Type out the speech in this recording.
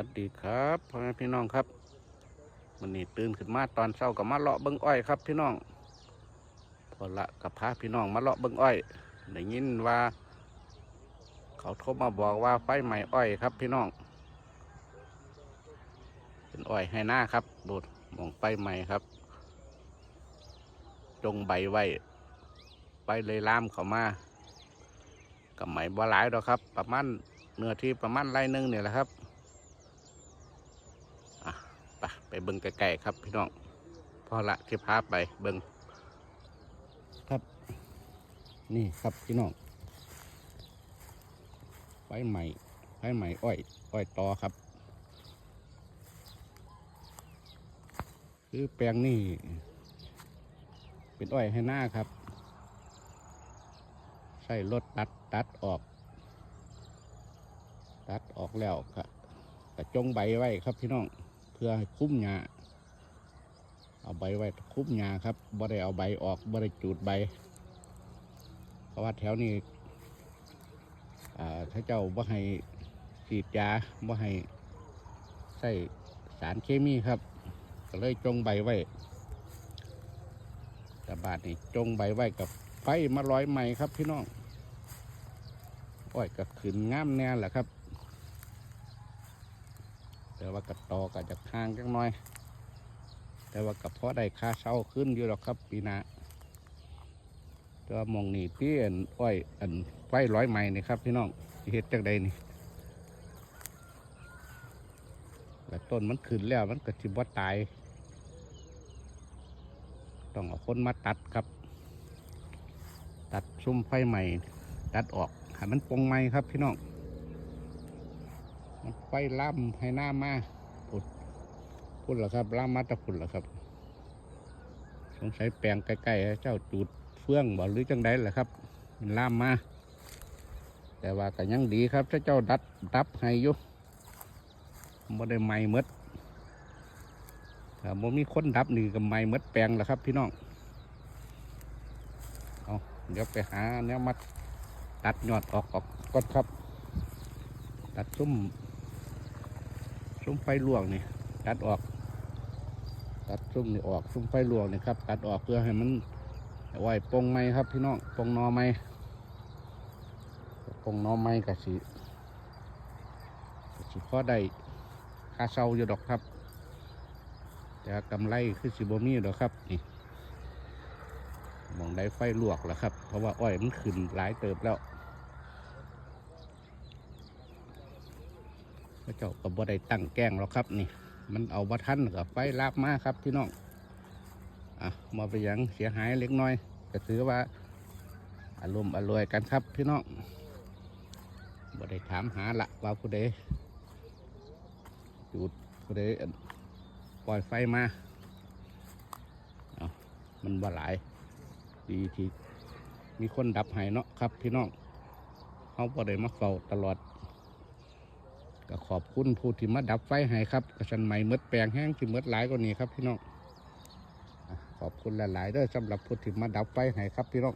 วัสดีครับพ่อแม่พี่น้องครับวันนี้ตื่นขึ้นมาตอนเช้ากับมาเลาะเบิ้งอ้อยครับพี่น้องพอละกับพาพี่น้องมาเลาะเบิ้งอ้อยได้ยินว่า เขาโทรมาบอกว่าไฟไหม้อ้อยครับพี่น้อง เป็นอ้อยให้หน้าครับดูดมองไฟไหม้ครับ จงใบไว้ไปเลยล่ามเขามากับไหมบ่หลายดอกครับ ประมาณเนื้อที่ประมาณไรนึงเนี่ยแหละครับอะ ไปเบิ้งไกลๆครับพี่น้องพอละที่พาไปเบิ้งครับ นี่ครับพี่น้องไฟใหม่ไฟใหม่อ้อย อ้อยตอครับ คือแปลงนี่เป็นอ้อยให้หน้าครับใช้รถตัดตัดออก ตัดออกแล้วก็กระจงใบไว้ครับพี่น้อง พื่อให้คุ้มหญ้าเอาใบไว้คุ้มหญ้าครับบ่ได้เอาใบออกบ่ได้จูดใบ เพราะว่าแถวนี้ถ้าเจ้าบ่ให้ฉีดยาบ่ให้ใส่สารเคมีครับ ก็เลยจงใบไว้แต่บาทนี่จงใบไว้กับไฟมาร้อยใหม่ครับพี่น้องอ้อยก็ขึ้นงามแน่แหละครับ แต่ว่ากับตอก็จะห่างจังน้อย แต่ว่ากับเพาะได้ค่าเช่าขึ้นอยู่หรอกครับปีนาแต่ว่ามองนี่พี่อันอ้อยอันไฟร้อยใหม่นี่ครับพี่น้องเฮ็ดจังใดนี่แล้วต้นมันขึ้นแล้วมันก็จิบ่ตาย ต้องเอาคนมาตัดครับ ตัดซุ้มไฟใหม่ ตัดออกให้มันปงใหม่ครับพี่น้อง ไฟล่ำให้หน้ามาพุดพุ่นเหรอครับล่ำมาตะพุ่นเหรอครับ สงสัยแปลงใกล้ๆให้เจ้าจูดเฟื่องบ่หรือจังใดล่ะครับมันล่ำมา แต่ว่าก็ยังดีครับถ้าเจ้าดัดดับให้อยู่บ่ได้ไหม้มดถ้าบ่มีคนดับนี่ก็ไหม้มดแปลงแหละครับ พี่น้องเอาเดี๋ยวไปหาแนวมาตัดยอดออกออกก่อนครับ ตัดซุ้ม ซุ้มไฟลวกนี่ตัดออกตัดซุ้มนี่ออกซุ้มไฟลวกนี่ครับตัดออกเพื่อให้มันไว้ปงไม้ครับ พี่น้องปงนอไม้ปงนอไม้กับสีสิพอได้ค่าเช่าอยู่ดอกครับแต่กำไรคือสิบมีดอกครับนี่มองได้ไฟลวกแล้วครับ เพราะว่าอ้อยมันขึ้นหลายเติบแล้ว ระเจ้าก็บ่ได้ตั้งแกล้งหรอกครับนี่ มันเอาบัทันกับไฟลาบมาครับพี่น้องอะมาไปยังเสียหายเล็กน้อยก็ถือว่า อารมณ์อร่วยกันครับพี่น้องบ่ได้ถามหาละว่าผู้ใดจุดผู้ใดปล่อยไฟมาเอามันบ่หลาย ดีที่มีคนดับให้เนาะครับพี่น้องเขาบ่ได้มาเฝ้าตลอด ก็ขอบคุณผู้ที่มาดับไฟให้ครับกระชันใหม่เมดแปลงแห้งที่เมดหลายกว่านี้ครับพี่น้องขอบคุณหลายๆด้อสำหรับผู้ที่มาดับไฟให้ครับพี่น้อง